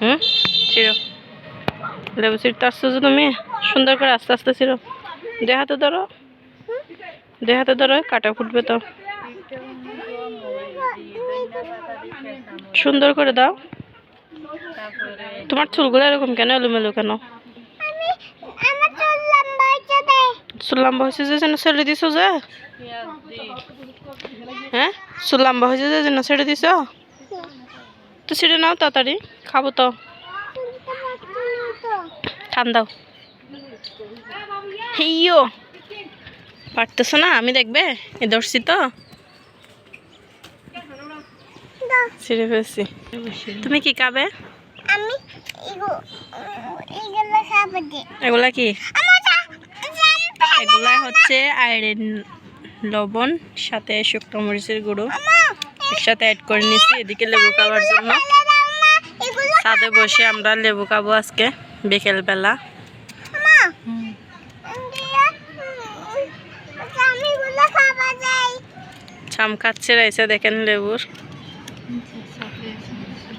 হুম চিরো লেবু চিরতে আসছো যে তুমি। সুন্দর করে আস্তে আস্তে চিরো দে হাতে ধরো। দে হাতে ধরো কাটা ফুটবে তো। সুন্দর করে দাও। তোমার চুলগুলো এরকম কেন, এলোমেলো কেন? চুল লম্বা হয়েছে যে যেন ছেড়ে দিছো যে? হ্যাঁ? চুল হয়েছে যে যেন ছেড়ে দিছো? তো ছেড়ে নাও তাড়াতাড়ি। খাব তো। ঠান্দাও হেইও পারতেছো না? আমি দেখবে? এ ধরছি তো। ছিঁড়ে ফেলছি। তুমি কি খাবে? এগুলো কি? এগুলা হচ্ছে আয়রন লবণ সাথে শুকনো মরিচের গুঁড়ো। একসাথে অ্যাড করে নিচ্ছি এদিকে লেবু খাওয়ার জন্য। ছাদে বসে আমরা লেবু খাব আজকে, বিকেলবেলা। চাম খাচ্ছে রাইসে, দেখেন লেবুর।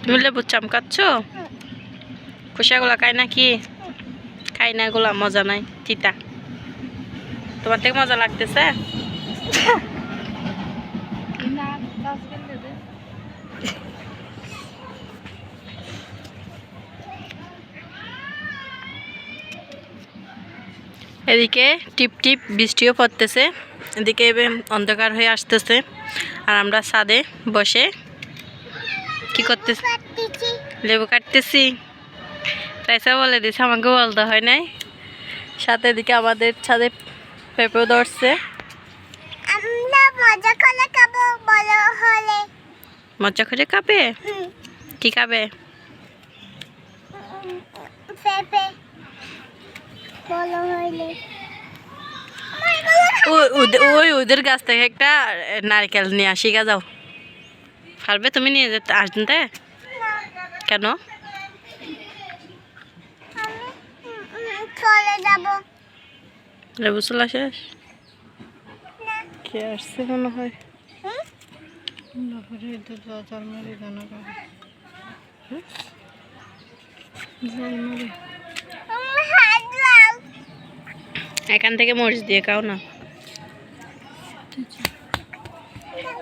তুমি লেবুর চাম খাচ্ছ? খুশাগুলা খাই না কি খাই না এগুলা, মজা নাই, তিতা। তোমার থেকে মজা লাগতেছে? এদিকে টিপ টিপ বৃষ্টিও পড়তেছে। এদিকে অন্ধকার হয়ে আসতেছে। আর আমরা ছাদে বসে কি করতেছি? লেবু কাটতেছি। রাইসা বলে দিছে আমাকে বলতে হয় নাই। সাথে এদিকে আমাদের ছাদে পেঁপেও ধরছে। মজা করে খাব কি খাবে? পেঁপে। ওই ওদের- ওই ওদের গাছ থেকে একটা নারকেল নিয়ে আসি গা যাও। পারবে তুমি নিয়ে যেতে আসতে? কেন? লেবু চলা শেষ? কে আসছে মনে হয় হাত লাল এখান থেকে মরিচ দিয়ে খাও না।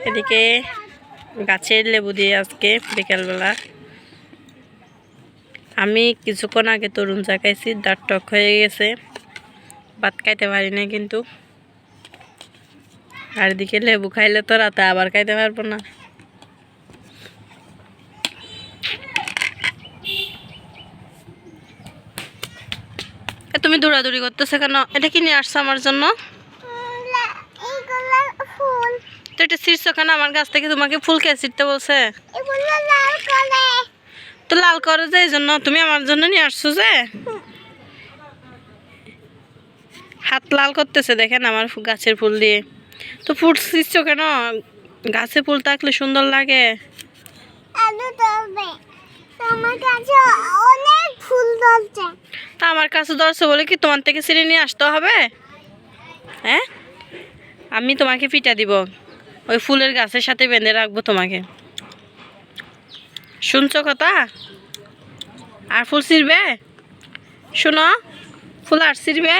এদিকে গাছের লেবু দিয়ে আজকে বিকেলবেলা। আমি কিছুক্ষণ আগে তরুণ চা খাইছি, দাঁত টক হয়ে গেছে, ভাত খাইতে পারি না কিন্তু। আর এদিকে লেবু খাইলে তো রাতে আবার খাইতে পারব না। তুমি দৌড়াদৌড়ি করতেছো কেন? এটা কি নিয়ে আসছো আমার জন্য? তো এটা ছিঁড়ছো কেন? আমার গাছ থেকে তোমাকে ফুল কে ছিঁড়তে বলছে? তো লাল করে যে, এই জন্য তুমি আমার জন্য নিয়ে আসছো যে? হাত লাল করতেছে, দেখেন আমার গাছের ফুল দিয়ে। তো ফুল ছিঁড়ছো কেন? গাছে ফুল থাকলে সুন্দর লাগে। আমার কাছে অনেক ফুল ধরছে। তা আমার কাছে ধরছো বলে কি তোমার থেকে ছিঁড়ে নিয়ে আসতে হবে? হ্যাঁ? আমি তোমাকে পিঠা দিব। ওই ফুলের গাছের সাথে বেঁধে রাখব তোমাকে। শুনছো কথা? আর ফুল ছিঁড়বে? শোনো, ফুল আর ছিঁড়বে?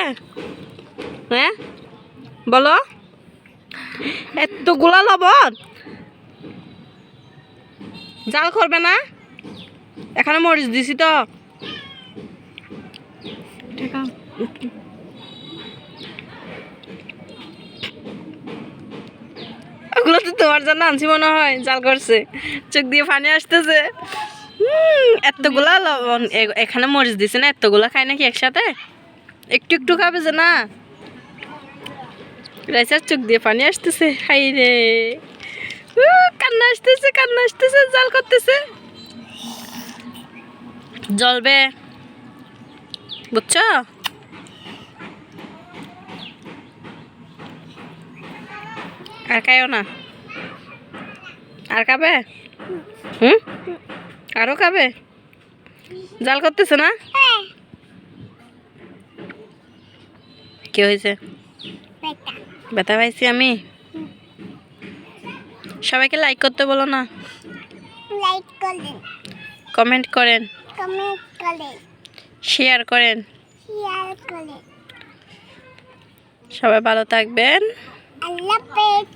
হ্যাঁ? বলো। এতগুলা লবণ? জাল করবে না? এখানে মরিচ দিছি তো। ওগুলো তো তোমার জন্য আনছি মনে হয় জাল করছে। চোখ দিয়ে পানি আসতেছে। এতগুলা লবণ এখানে মরিচ দিছে না এতগুলা খায় নাকি একসাথে? একটু একটু খাবে যে না। রাইসার চোখ দিয়ে পানি আসতেছে হাই রে। কান্না আসতেছে কান্না আসতেছে জাল করতেছে। জ্বলবে। বুঝছ? আর খাইও না? আর খাবে? হুম? আরও খাবে? জাল করতেছে না? কি হয়েছে? ব্যথা পাইছি আমি। সবাইকে লাইক করতে বলো না। কমেন্ট করেন। কমেন্ট করেন। শেয়ার করেন। শেয়ার করেন। সবাই ভালো থাকবেন। আল্লাহ পেজ